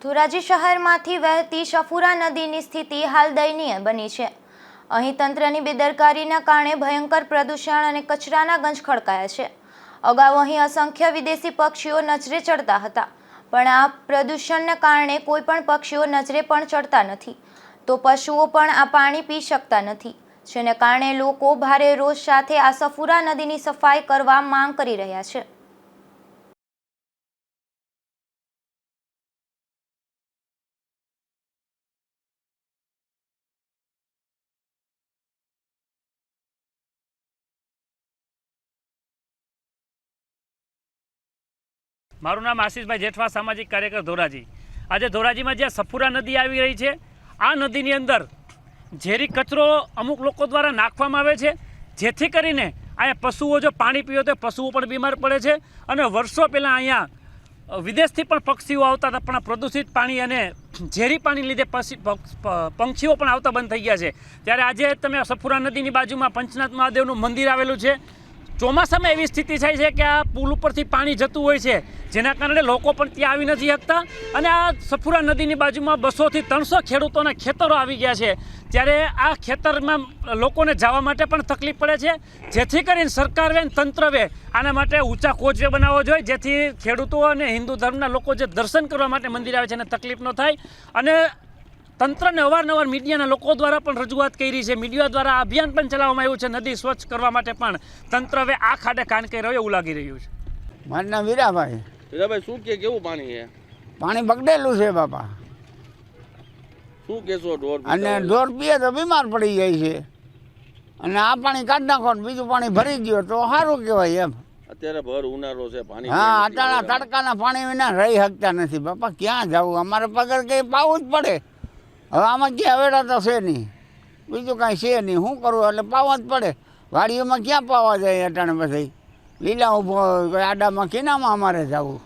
ધોરાજી શહેરમાંથી વહેતી શફુરા નદીની સ્થિતિ હાલ દયનીય બની છે. અહીં તંત્રની બેદરકારીના કારણે ભયંકર પ્રદૂષણ અને કચરાના ગંજ ખડકાયા છે. અગાઉ અહીં અસંખ્ય વિદેશી પક્ષીઓ નજરે ચડતા હતા, પણ આ પ્રદૂષણના કારણે કોઈ પણ પક્ષીઓ નજરે પણ ચડતા નથી. તો પશુઓ પણ આ પાણી પી શકતા નથી, જેને કારણે લોકો ભારે રોષ સાથે આ સફુરા નદીની સફાઈ કરવા માંગ કરી રહ્યા છે. મારું નામ આશીષભાઈ જેઠવા, સામાજિક કાર્યકર ધોરાજી. આજે ધોરાજીમાં જ્યાં સફુરા નદી આવી રહી છે, આ નદીની અંદર ઝેરી કચરો અમુક લોકો દ્વારા નાખવામાં આવે છે, જેથી કરીને અહીંયા પશુઓ જો પાણી પીવે તો પશુઓ પણ બીમાર પડે છે અને વર્ષો પહેલાં અહીંયા વિદેશથી પણ પક્ષીઓ આવતા હતા, પણ પ્રદૂષિત પાણી અને ઝેરી પાણી લીધે પશી- પક્ષ- પંખીઓ પણ આવતા બંધ થઈ ગયા છે. ત્યારે આજે તમે સફુરા નદીની બાજુમાં પંચનાથ મહાદેવનું મંદિર આવેલું છે. ચોમાસામાં એવી સ્થિતિ થાય છે કે આ પુલ ઉપરથી પાણી જતું હોય છે, જેના કારણે લોકો પણ ત્યાં આવી નથી શકતા. અને આ સફુરા નદીની બાજુમાં બસોથી ત્રણસો ખેડૂતોના ખેતરો આવી ગયા છે. ત્યારે આ ખેતરમાં લોકોને જવા માટે પણ તકલીફ પડે છે. જેથી કરીને સરકારે તંત્રવે આના માટે ઊંચા કોચવે બનાવવો જોઈએ. જેથી ખેડૂતો અને હિન્દુ ધર્મના લોકો જે દર્શન કરવા માટે મંદિર આવે છે એને તકલીફ ન થાય. અને તંત્રને અવારનવાર મીડિયાના લોકો દ્વારા પણ રજૂઆત કરી છે. મીડિયા દ્વારા અભિયાન પણ ચલાવવામાં આવ્યું છે. નદી સ્વચ્છ કરવા માટે પણ તંત્ર હવે આ ખાડે કાન કરી રહ્યો એવું લાગી રહ્યું છે. મારું નામ વીરાભાઈ. વીરાભાઈ શું કે કેવું પાણી છે? પાણી બગડેલું છે બાપા. શું કેશો ઢોર અને ઢોર પીએ તો બીમાર પડી જાય છે. અને આ પાણી કાઢી નાખો ને બીજું પાણી ભરી ગયો તો સારું કહેવાય એમ. અત્યારે ભર ઉનાળો છે પાણી હા અટાણા તડકાના પાણી વિના રહી શકતા નથી બાપા. ક્યાં જવું? અમારે પગાર કંઈ પાવું જ પડે. હવે આમાં ક્યાં વેડા તો છે નહીં. બીજું કાંઈ છે નહીં. શું કરવું એટલે પાવા જ પડે. વાડીઓમાં ક્યાં પાવા જાય અટાણે પછી? લીલા ઊભો આડામાં કિનામાં અમારે જવું?